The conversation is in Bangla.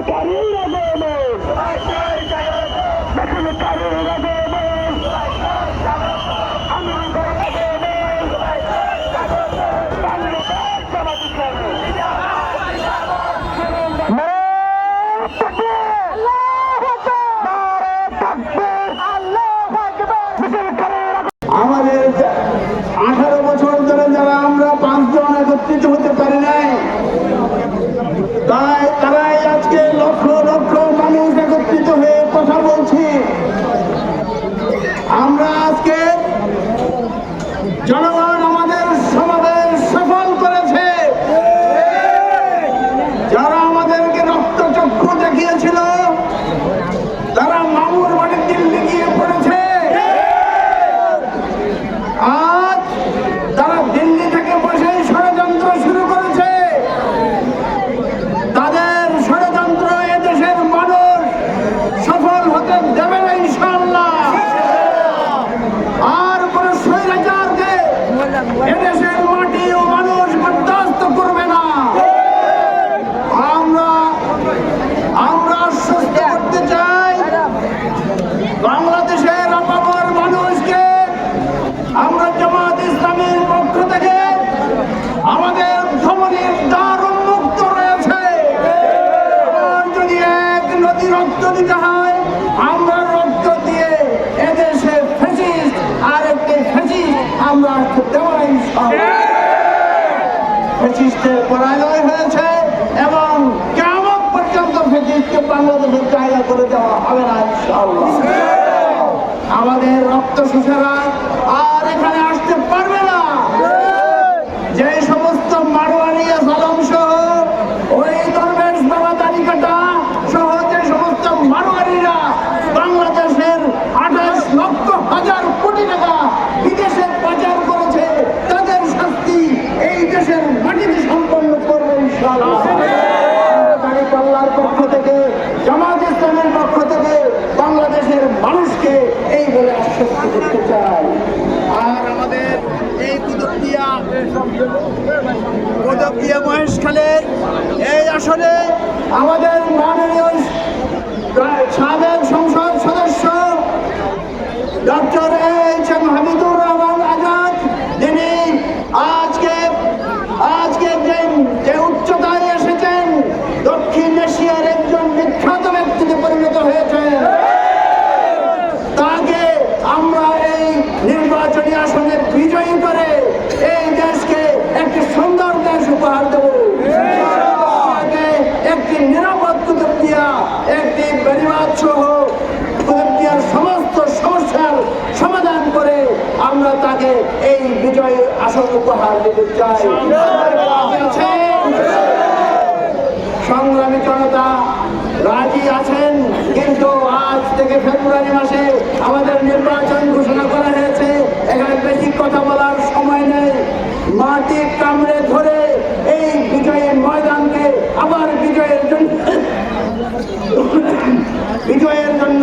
পারি না আমরা দেওয়া ফেসিস্টের পরাজয় হয়েছে এবং কেমন পর্যন্ত ফেসিস্টকে বাংলাদেশের জায়গা করে দেওয়া হবে না আমাদের রক্ত সুসেরা আর আমাদের এই কুতুবদিয়া কুতুবদিয়া মহেশখালের এই আসনে আমাদের মাননীয় সাবেক শাসন সংগ্রামী জনতা, রাজি আছেন? কিন্তু আজ থেকে ফেব্রুয়ারি মাসে আমাদের নির্বাচন ঘোষণা করা হয়েছে। এখানে বেশি কথা বলার সময় নেই। মাটি কামড়ে ধরে এই বিজয়ের ময়দানকে আবার বিজয়ের জন্য বিজয়ের জন্য